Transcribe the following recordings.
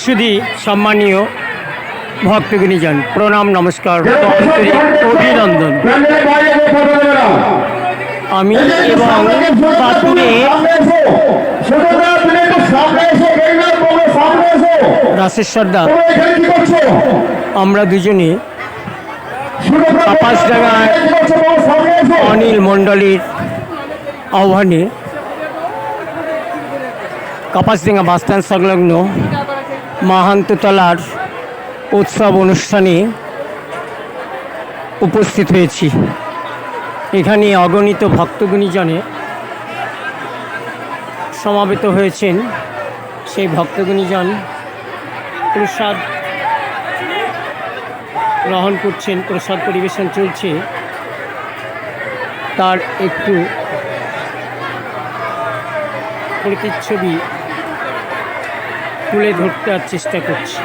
শুধু সম্মানীয় ভক্তগুণীজন, প্রণাম, নমস্কার, অভিনন্দন। আমি এবং রাশের সর্দার আমরা দুজনে কাপাসডাঙ্গায় অনিল মণ্ডলীর আহ্বানে কাপাসডাঙ্গা বাসস্ট্যান্ড সংলগ্ন মাহান্ততলার উৎসব অনুষ্ঠানে উপস্থিত হয়েছি। এখানে অগণিত ভক্তগুণীজনে সমাবেত হয়েছেন। সেই ভক্তগুণীজন প্রসাদ গ্রহণ করছেন, প্রসাদ পরিবেশন চলছে। তার একটু প্রতিচ্ছবি তুলে ধরতে চেষ্টা করছি।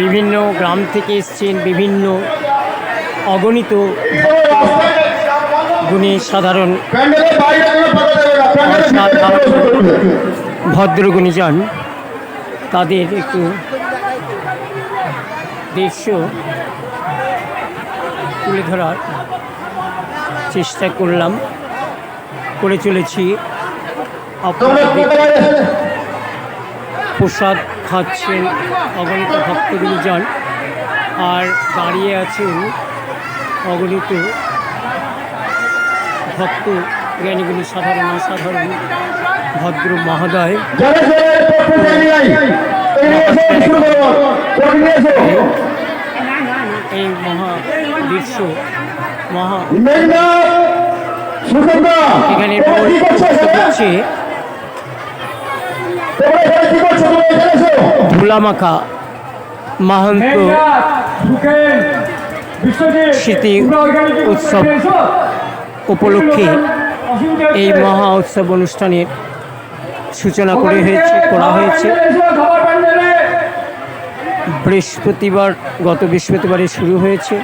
বিভিন্ন গ্রাম থেকে এসছেন বিভিন্ন অগণিত গুণী সাধারণ ভদ্রগুণীজন। তাদের একটু দৃশ্য তুলে ধরার চেষ্টা করলাম। করে চলেছি। আপনারা দেখুন, প্রসাদ খাচ্ছেন অগণিত ভক্তগুলি যান। আর দাঁড়িয়ে আছেন অগণিত ভক্ত জ্ঞানীগুলি সাধারণ অসাধারণ ভদ্র মহোদয়। এই মহা দৃশ্য মহা এখানে হচ্ছে ধুলামাখা মাহান্ত, স্মৃতি, উৎসব উপলক্ষে এই মহা উৎসব অনুষ্ঠানের সূচনা করে হয়েছে, করা হয়েছে। বৃহস্পতিবার, গত বৃহস্পতিবারে শুরু হয়েছে।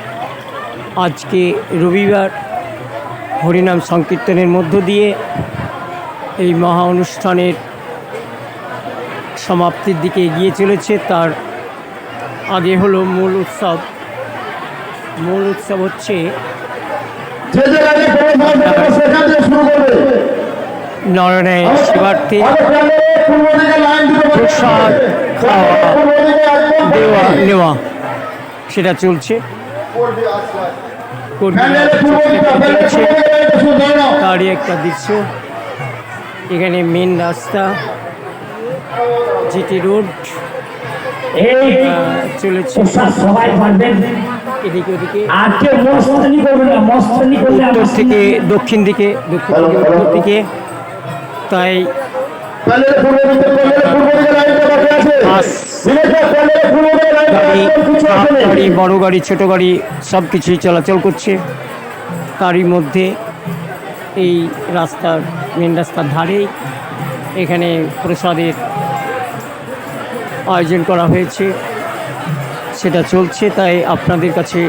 আজকে রবিবার, হরিনাম সংকীর্তনের মধ্য দিয়ে এই মহা অনুষ্ঠানের সমাপ্তির দিকে এগিয়ে চলেছে। তার আগে হলো মূল উৎসব। মূল উৎসব হচ্ছে নরনায় শিবার্থী প্রসাদ খাওয়া দেওয়া নেওয়া সেটা চলছে, তারই একটা দৃশ্য। এখানে মেন রাস্তা। GT road. চলেছে। সবাই পারবেন। এদিকে ওদিকে। আর কেউ মস্তানি করবেন না মস্তানি করলে উত্তর থেকে দক্ষিণ দিকে দক্ষিণ থেকে উত্তর দিকে। তাই গাড়ি বড় গাড়ি ছোট গাড়ি সব কিছুই চলাচল করছে। তারই মধ্যে এই রাস্তার মেন রাস্তার ধারেই এখানে প্রসাদের আয়োজন করা হয়েছে। সেটা চলছে, তাই আপনাদের কাছে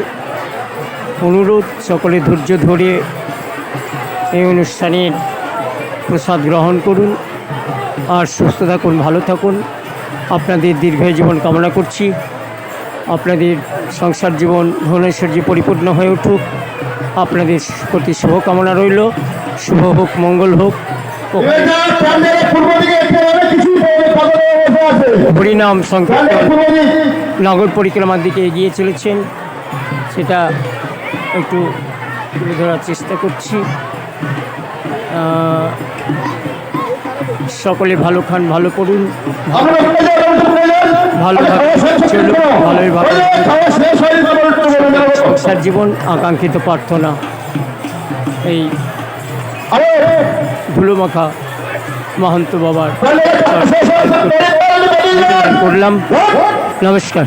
অনুরোধ, সকলে ধৈর্য ধরে এই অনুষ্ঠানের প্রসাদ গ্রহণ করুন আর সুস্থ থাকুন, ভালো থাকুন। আপনাদের দীর্ঘ জীবন কামনা করছি। আপনাদের সংসার জীবন ধনেশ্বর্যে পরিপূর্ণ হয়ে উঠুক, আপনাদের প্রতি শুভকামনা রইল। শুভ হোক, মঙ্গল হোক। হরিনাম সংকীর্তন নগর পরিক্রমার দিকে এগিয়ে চলেছেন। সেটা একটু তুলে ধরার চেষ্টা করছি। সকলে ভালো খান ভালো করুন। ভালো চলুন ভালোই ভালো সংসার জীবন আকাঙ্ক্ষিত প্রার্থনা। এই ধুলোমাখা মহন্ত বাবার করলাম। নমস্কার।